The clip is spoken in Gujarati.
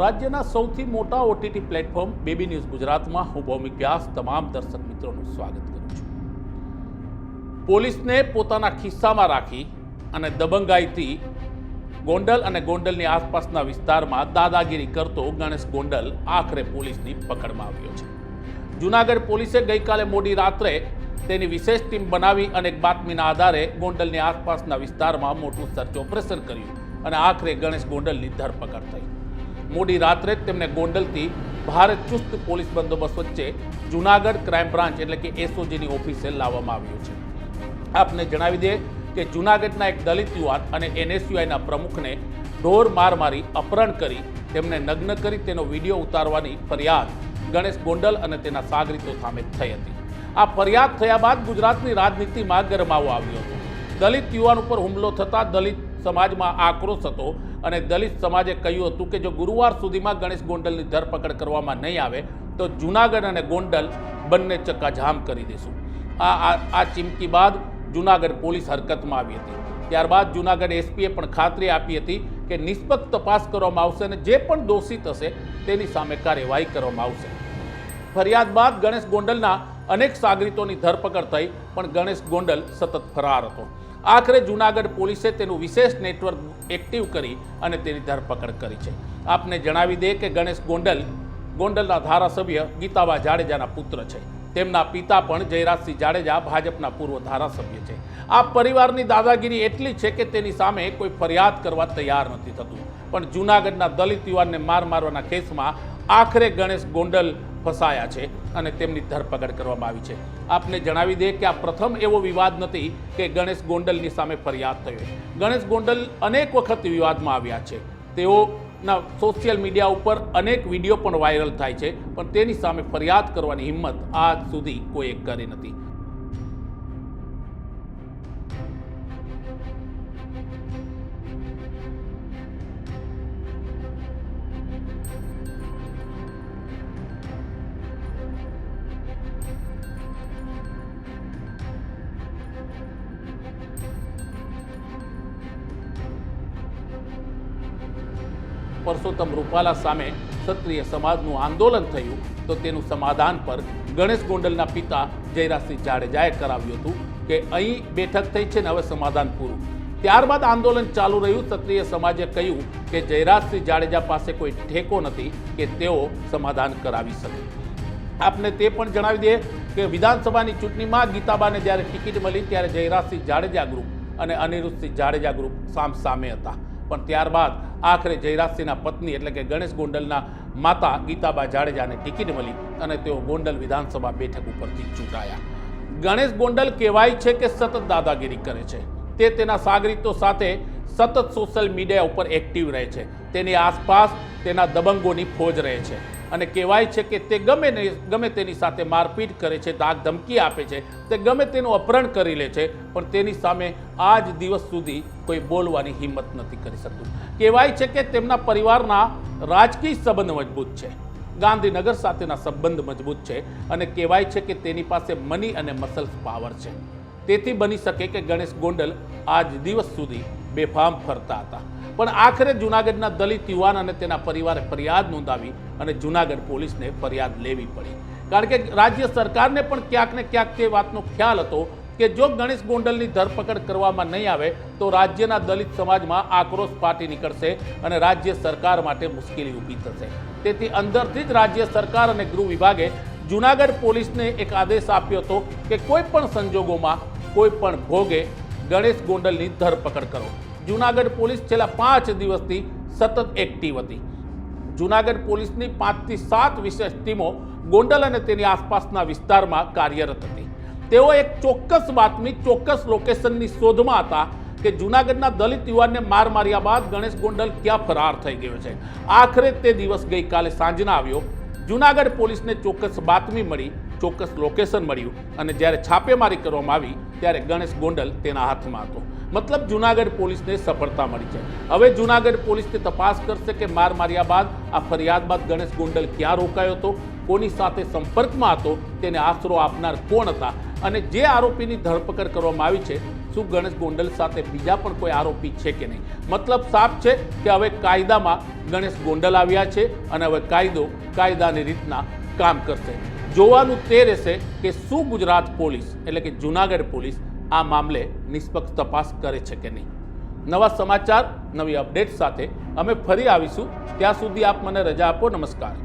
રાજ્યના સૌથી મોટા ઓટીટી પ્લેટફોર્મ બેબી ન્યૂઝ ગુજરાતમાં હું ભૌમિક વ્યાસ તમામ દર્શક મિત્રોનું સ્વાગત કરું છું. પોલીસને પોતાના ખિસ્સામાં રાખી અને દબંગાઈથી ગોંડલ અને ગોંડલની આસપાસના વિસ્તારમાં દાદાગીરી કરતો ગણેશ ગોંડલ આખરે પોલીસની પકડમાં આવ્યો છે. જુનાગઢ પોલીસે ગઈકાલે મોડી રાત્રે તેની વિશેષ ટીમ બનાવી અને એક બાતમીના આધારે ગોંડલની આસપાસના વિસ્તારમાં મોટું સર્ચ ઓપરેશન કર્યું અને આખરે ગણેશ ગોંડલની ધરપકડ થઈ. મોડી રાત્રે જ તેમને ગોંડલથી ભારે ચુસ્ત પોલીસ બંદોબસ્ત વચ્ચે જુનાગઢ ક્રાઇમ બ્રાન્ચ એટલે કે એસઓજીની ઓફિસે લાવવામાં આવ્યું છે. આપને જણાવી દઈએ કે જુનાગઢના એક દલિત યુવાન અને એનએસયુઆઈના પ્રમુખને ઢોર માર મારી અપહરણ કરી તેમને નગ્ન કરી તેનો વીડિયો ઉતારવાની ફરિયાદ ગણેશ ગોંડલ અને તેના સાગરીતો સામે થઈ હતી. આ ફરિયાદ થયા બાદ ગુજરાતની રાજનીતિમાં ગરમાવો આવ્યો હતો. દલિત યુવાન ઉપર હુમલો થતાં દલિત સમાજમાં આક્રોશ હતો અને દલિત સમાજે કહ્યું હતું કે જો ગુરુવાર સુધીમાં ગણેશ ગોંડલની ધરપકડ કરવામાં નહીં આવે, તો જુનાગઢ અને ગોંડલ બંને ચક્કાજામ કરી દેશું. આ આ- ચીમકી બાદ જુનાગઢ પોલીસ હરકતમાં આવી હતી. ત્યારબાદ જુનાગઢ એસપીએ પણ ખાતરી આપી હતી કે નિષ્પક્ષ તપાસ કરવામાં આવશે અને જે પણ દોષિત હશે, તેની સામે કાર્યવાહી કરવામાં આવશે. ફરિયાદ બાદ ગણેશ ગોંડલના અનેક સાગરીતોની ધરપકડ થઈ, પણ ગણેશ ગોંડલ સતત ફરાર હતો. આખરે જુનાગઢ પોલીસે તેનું વિશેષ નેટવર્ક એક્ટિવ કરી અને તેની ધરપકડ કરી છે. આપને જણાવી દે કે ગણેશ ગોંડલ, ગોંડલના ધારાસભ્ય ગીતાબા જાડેજાના પુત્ર છે. તેમના પિતા પણ જયરાજસિંહ જાડેજા ભાજપના પૂર્વ ધારાસભ્ય છે. આ પરિવારની દાદાગીરી એટલી છે કે તેની સામે કોઈ ફરિયાદ કરવા તૈયાર નથી થતું. પણ જૂનાગઢના દલિત યુવાનને માર મારવાના કેસમાં આખરે ગણેશ ગોંડલ ફસાયા છે અને તેમની ધરપકડ કરવામાં આવી છે. આપને જણાવી દે કે આ પ્રથમ એવો વિવાદ નથી કે ગણેશ ગોંડલની સામે ફરિયાદ થયો ગણેશ ગોંડલ અનેક વખત વિવાદમાં આવ્યા છે. તેઓના સોશિયલ મીડિયા ઉપર અનેક વીડિયો પણ વાયરલ થાય છે, પણ તેની સામે ફરિયાદ કરવાની હિંમત આજ સુધી કોઈએ કરી નથી. પરસોત્તમ રૂપાલા સામે ક્ષત્રિય સમાજનું આંદોલન થયું, તો તેનું સમાધાન પર ગણેશ ગોંડલના પિતા જયરાજસિંહ જાડેજાએ કરાવ્યું હતું કે અહીં બેઠક થઈ છે ને હવે સમાધાન પૂરું. ત્યારબાદ આંદોલન ચાલુ રહ્યું, ક્ષત્રિય સમાજે કહ્યું કે જયરાજસિંહ જાડેજા પાસે કોઈ ઠેકો નથી કે તેઓ સમાધાન કરાવી શકે. આપને તે પણ જણાવી દઈએ કે વિધાનસભાની ચૂંટણીમાં ગીતાબાને જ્યારે ટિકિટ મળી, ત્યારે જયરાજસિંહ જાડેજા ગ્રુપ અને અનિરુદ્ધસિંહ જાડેજા ગ્રુપ સામ સામે હતા. પણ ત્યારબાદ આખરે જયરાજસિંહના પત્ની એટલે કે ગણેશ ગોંડલના માતા ગીતાબા જાડેજાને ટિકિટ મળી અને તેઓ ગોંડલ વિધાનસભા બેઠક ઉપરથી ચૂંટાયા. ગણેશ ગોંડલ કહેવાય છે કે સતત દાદાગીરી કરે છે. તે તેના સાગરીતો સાથે સતત સોશિયલ મીડિયા ઉપર એક્ટિવ રહે છે. તેની આસપાસ તેના દબંગોની ફોજ રહે છે. અને કહેવાય છે કે તે ગમે ગમે તેની સાથે મારપીટ કરે છે દાગ ધમકી આપે છે, તે ગમે તેનું અપહરણ કરી લે છે, પણ તેની સામે આજ દિવસ સુધી કોઈ બોલવાની હિંમત નથી કરી શકતું. કહેવાય છે કે તેમના પરિવારના રાજકીય સંબંધ મજબૂત છે, ગાંધીનગર સાથેના સંબંધ મજબૂત છે અને કહેવાય છે કે તેની પાસે મની અને મસલ્સ પાવર છે. તેથી બની શકે કે ગણેશ ગોંડલ આજ દિવસ સુધી બેફામ ફરતા હતા. પણ આખરે જૂનાગઢના દલિત યુવાન અને તેના પરિવારે ફરિયાદ નોંધાવી અને જૂનાગઢ પોલીસને ફરિયાદ લેવી પડી. કારણ કે રાજ્ય સરકારને પણ ક્યાંક ને ક્યાંક તે વાતનો ખ્યાલ હતો કે જો ગણેશ ગોંડલની ધરપકડ કરવામાં નહીં આવે, તો રાજ્યના દલિત સમાજમાં આક્રોશ ફાટી નીકળશે અને રાજ્ય સરકાર માટે મુશ્કેલી ઊભી થશે. તેથી અંદરથી જ રાજ્ય સરકાર અને ગૃહ વિભાગે જૂનાગઢ પોલીસને એક આદેશ આપ્યો હતો કે કોઈ પણ સંજોગોમાં, કોઈ પણ ભોગે ગણેશ ગોંડલની ધરપકડ કરો. જૂનાગઢ પોલીસ છેલ્લા પાંચ દિવસથી સતત એક્ટિવ હતી. જૂનાગઢ પોલીસની પાંચથી સાત વિશેષ ટીમો ગોંડલ અને તેની આસપાસના વિસ્તારમાં કાર્યરત હતી. તેઓ એક ચોક્કસ બાતમી ચોક્કસ લોકેશનની શોધમાં હતા કે જૂનાગઢના દલિત યુવાનને માર માર્યા બાદ ગણેશ ગોંડલ ક્યાં ફરાર થઈ ગયો છે. આખરે તે દિવસ ગઈકાલે સાંજના આવ્યો. જૂનાગઢ પોલીસને ચોક્કસ બાતમી મળી ચોક્કસ લોકેશન મળ્યું અને જ્યારે છાપેમારી કરવામાં આવી, ત્યારે ગણેશ ગોંડલ તેના હાથમાં હતો. મતલબ જૂનાગઢ પોલીસને સફળતા મળી છે. હવે જૂનાગઢ પોલીસની તપાસ કરશે કે માર માર્યા બાદ આ ફરિયાદ બાદ ગણેશ ગોંડલ ક્યાં રોકાયો હતો, કોની સાથે સંપર્કમાં હતો, તેને આશરો આપનાર કોણ હતા અને જે આરોપીની ધરપકડ કરવામાં આવી છે, શું ગણેશ ગોંડલ સાથે બીજા પણ કોઈ આરોપી છે કે નહીં? મતલબ સાફ છે કે હવે કાયદામાં ગણેશ ગોંડલ આવ્યા છે અને હવે કાયદો કાયદાની રીતના કામ કરશે. જોવાનું તે રહેશે કે શું ગુજરાત પોલીસ, એટલે કે જુનાગઢ પોલીસ, આ મામલે નિષ્પક્ષ તપાસ કરે છે કે નહીં. નવા સમાચાર, નવી અપડેટ સાથે અમે ફરી આવીશું. ત્યાં સુધી આપ મને રજા આપો. નમસ્કાર.